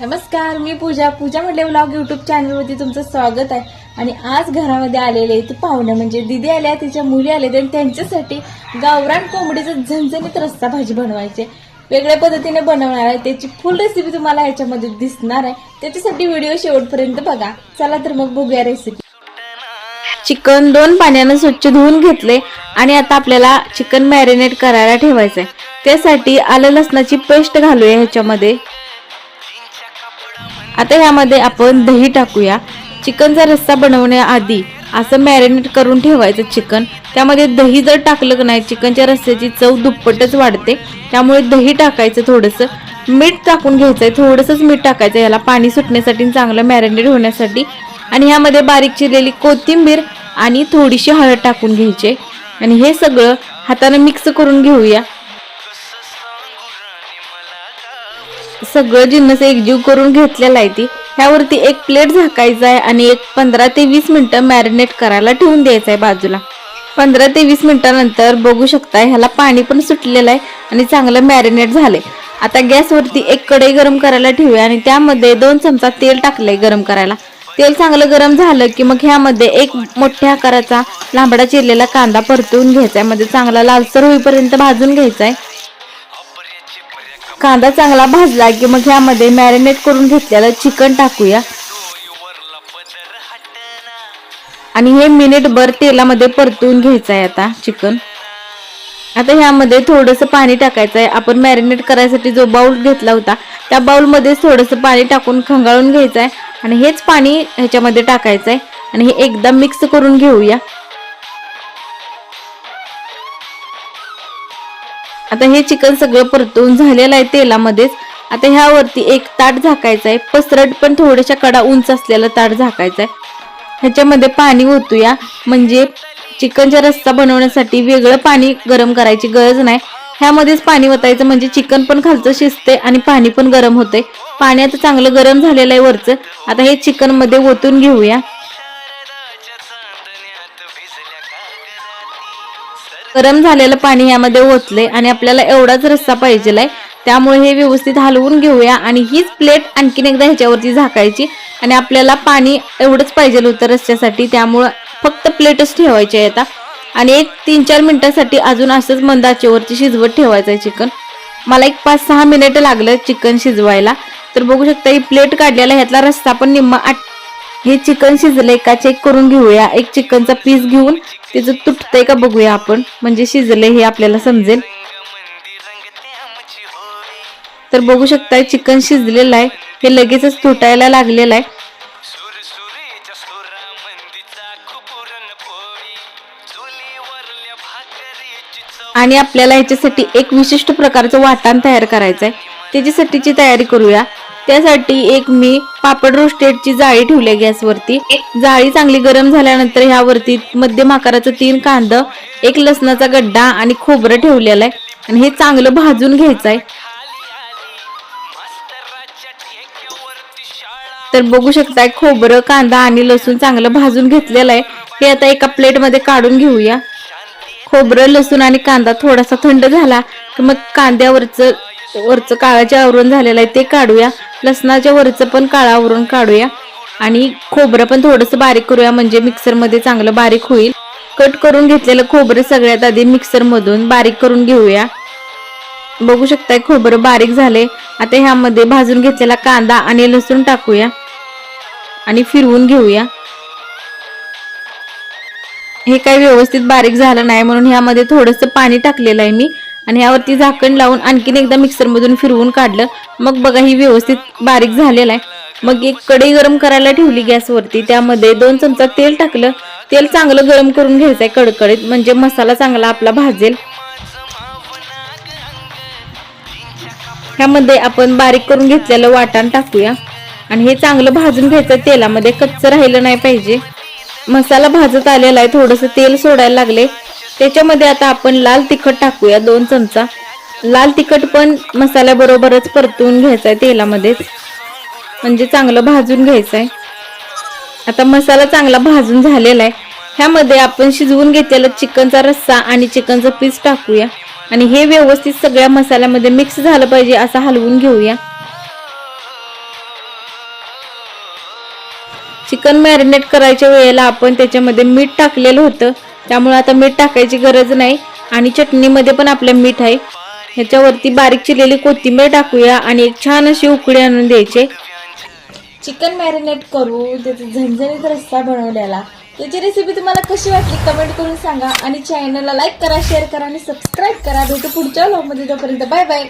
नमस्कार मी पूजा. पूजा म्हटले vlog YouTube चॅनलवरती तुमचं स्वागत आहे. आणि आज घरामध्ये आलेले ते पाहुणे. म्हणजे दिदी आल्या तिच्या मुली आल्या आणि त्यांच्यासाठी गावरान कोंबडीचं झणझणीत रस्सा भाजी बनवायचे वेगळ्या पद्धतीने बनवणार आहे. त्याची फुल रेसिपी तुम्हाला ह्याच्यामध्ये दिसणार आहे. त्याच्यासाठी व्हिडिओ शेवटपर्यंत बघा. चला तर मग बघूया रेसिपी चिकन दोन पाण्यानं स्वच्छ धुवून घेतले आणि आता आपल्याला चिकन मॅरिनेट करायला ठेवायचंय. त्यासाठी आलं लसणाची पेस्ट घालूया ह्याच्यामध्ये. आता ह्यामध्ये आपण दही टाकूया. चिकनचा रस्सा बनवण्याआधी असं मॅरिनेट करून ठेवायचं चिकन. त्यामध्ये दही जर टाकलं की नाही चिकनच्या रस्स्याची चव दुप्पटच वाढते. त्यामुळे दही टाकायचं थोडंसं. मीठ टाकून घ्यायचं आहे थोडंसंच मीठ टाकायचं याला पाणी सुटण्यासाठी आणि चांगलं मॅरिनेट होण्यासाठी. आणि ह्यामध्ये बारीक चिरलेली कोथिंबीर आणि थोडीशी हळद टाकून घ्यायची. आणि हे सगळं हाताने मिक्स करून घेऊया. सगळं जिन्नस एकजीव करून घेतलेला आहे ती. ह्यावरती एक प्लेट झाकायचा आहे आणि एक पंधरा ते वीस मिनटं मॅरिनेट करायला ठेवून द्यायचं आहे बाजूला. पंधरा ते वीस मिनटानंतर बघू शकताय ह्याला पाणी पण सुटलेलं आहे आणि चांगलं मॅरिनेट झालंय. आता गॅसवरती एक कढई गरम करायला ठेवूया आणि त्यामध्ये दोन चमचा तेल टाकलंय गरम करायला. तेल चांगलं गरम झालं की मग ह्यामध्ये एक मोठ्या आकाराचा लांबडा चिरलेला कांदा परतवून घ्यायचा आहे. मध्ये चांगला लालसर होईपर्यंत भाजून घ्यायचा आहे. कांदा चांगला भाजला की मग ह्यामध्ये मॅरिनेट करून घेतलेलं चिकन टाकूया. आणि हे मिनिटभर तेलामध्ये परतून घ्यायचं आहे आता चिकन. आता ह्यामध्ये थोडंसं पाणी टाकायचं आहे आपण मॅरिनेट करायसाठी जो बाउल घेतला होता त्या बाउलमध्ये थोडंसं पाणी टाकून खंगाळून घ्यायचं आहे आणि हेच पाणी ह्याच्यामध्ये टाकायचं आहे आणि हे एकदा मिक्स करून घेऊया. आता हे चिकन सगळं परतून झालेलं आहे तेलामध्येच. आता ह्यावरती एक ताट झाकायचं आहे. पसरट पण थोड्याशा कडा उंच असलेला ताट झाकायचं आहे. ह्याच्यामध्ये पाणी ओतूया. म्हणजे चिकनचा रस्सा बनवण्यासाठी वेगळं पाणी गरम करायची गरज नाही. ह्यामध्येच पाणी ओतायचं म्हणजे चिकन पण खालचं शिजते आणि पाणी पण गरम होते पाणी आता चांगलं गरम झालेलं आहे वरचं. आता हे चिकनमध्ये ओतून घेऊया. गरम झालेलं पाणी यामध्ये ओतले आणि आपल्याला एवढाच रस्सा पाहिजे आहे त्यामुळे हे व्यवस्थित हलवून घेऊया आणि हीच प्लेट आणखीन एकदा ह्याच्यावरती झाकायची आणि आपल्याला पाणी एवढंच पाहिजे होतं रस्त्यासाठी. त्यामुळं फक्त प्लेटच ठेवायची आहे आता. आणि एक तीन चार मिनिटासाठी अजून असंच मंद आचेवरती शिजवत ठेवायचं आहे चिकन. मला एक पाच सहा मिनिटं लागलं चिकन शिजवायला. तर बघू शकता ही प्लेट काढलेला ह्यातला रस्सा पण निम्मा आट हे चिकन शिजलंय का चेक करून घेऊया. एक चिकनचा पीस घेऊन त्याचं तुटतंय का बघूया आपण. म्हणजे शिजलंय हे आपल्याला समजेल. तर बघू शकताय चिकन शिजलेलं आहे. हे लगेचच तुटायला लागलेलं आहे. आणि आपल्याला ह्याच्यासाठी एक विशिष्ट प्रकारचं वाटण तयार करायचं आहे त्याच्यासाठीची तयारी करूया. त्यासाठी एक मी पापड रोस्टेडची जाळी ठेवली गॅसवरती. जाळी चांगली गरम झाल्यानंतर ह्यावरती मध्यम आकाराचं तीन कांद एक लसणाचा गड्डा आणि खोबरं ठेवलेलं आहे. आणि हे चांगलं भाजून घ्यायचं आहे तर बघू शकताय खोबरं कांदा आणि लसूण चांगलं भाजून घेतलेलं आहे. हे आता एका प्लेटमध्ये काढून घेऊया. खोबरं लसूण आणि कांदा थोडासा थंड झाला की मग कांद्यावरचं वरचं काळाचे आवरण झालेलं आहे ते काढूया. लसणाच्या वरचं पण काळं आवरण काढूया. आणि खोबरं पण थोडंसं बारीक करूया म्हणजे मिक्सरमध्ये चांगलं बारीक होईल. कट करून घेतलेलं खोबरं सगळ्यात आधी मिक्सरमधून बारीक करून घेऊया. बघू शकताय खोबरं बारीक झाले आता ह्यामध्ये भाजून घेतलेला कांदा आणि लसूण टाकूया. आणि फिरवून घेऊया. हे काही व्यवस्थित बारीक झालं नाही म्हणून ह्यामध्ये थोडंसं पाणी टाकलेलं आहे मी. आणि यावरती झाकण लावून आणखीन एकदा मिक्सरमधून फिरवून काढलं. मग बघा ही व्यवस्थित बारीक झालेलं आहे. मग एक कढई गरम करायला ठेवली गॅसवरती. त्यामध्ये दोन चमचा तेल टाकलं. तेल चांगलं गरम करून घ्यायचं आहे कडकडीत. म्हणजे मसाला चांगला आपला भाजेल. ह्यामध्ये आपण बारीक करून घेतलेलं वाटण टाकूया. आणि हे चांगलं भाजून घ्यायचं तेलामध्ये कच्चं राहिलं नाही पाहिजे. मसाला भाजत आलेला आहे. थोडंसं तेल सोडायला लागले. त्याच्यामध्ये आता आपण लाल तिखट टाकूया दोन चमचा. लाल तिखट पण मसाल्याबरोबरच परतून घ्यायचं आहे तेलामध्येच. म्हणजे चांगलं भाजून घ्यायचं आहे आता मसाला चांगला भाजून झालेला आहे. ह्यामध्ये आपण शिजवून घेतलेला चिकनचा रस्सा आणि चिकनचं पीस टाकूया. आणि हे व्यवस्थित सगळ्या मसाल्यामध्ये मिक्स झालं पाहिजे असं हलवून घेऊया. चिकन मॅरिनेट करायच्या वेळेला आपण त्याच्यामध्ये मीठ टाकलेलं होतं. त्यामुळे आता मीठ टाकायची गरज नाही. आणि चटणीमध्ये पण आपलं मीठ आहे. ह्याच्यावरती बारीक चिरलेली कोथिंबीर टाकूया आणि एक छान अशी उकडी आणून द्यायचे. चिकन मॅरिनेट करू त्याचा झणझणीत रस्ता बनवलेला. त्याची रेसिपी तुम्हाला कशी वाटली कमेंट करून सांगा. आणि चॅनलला लाईक करा शेअर करा आणि सबस्क्राईब करा. भेटू पुढच्या व्लॉगमध्ये तोपर्यंत बाय बाय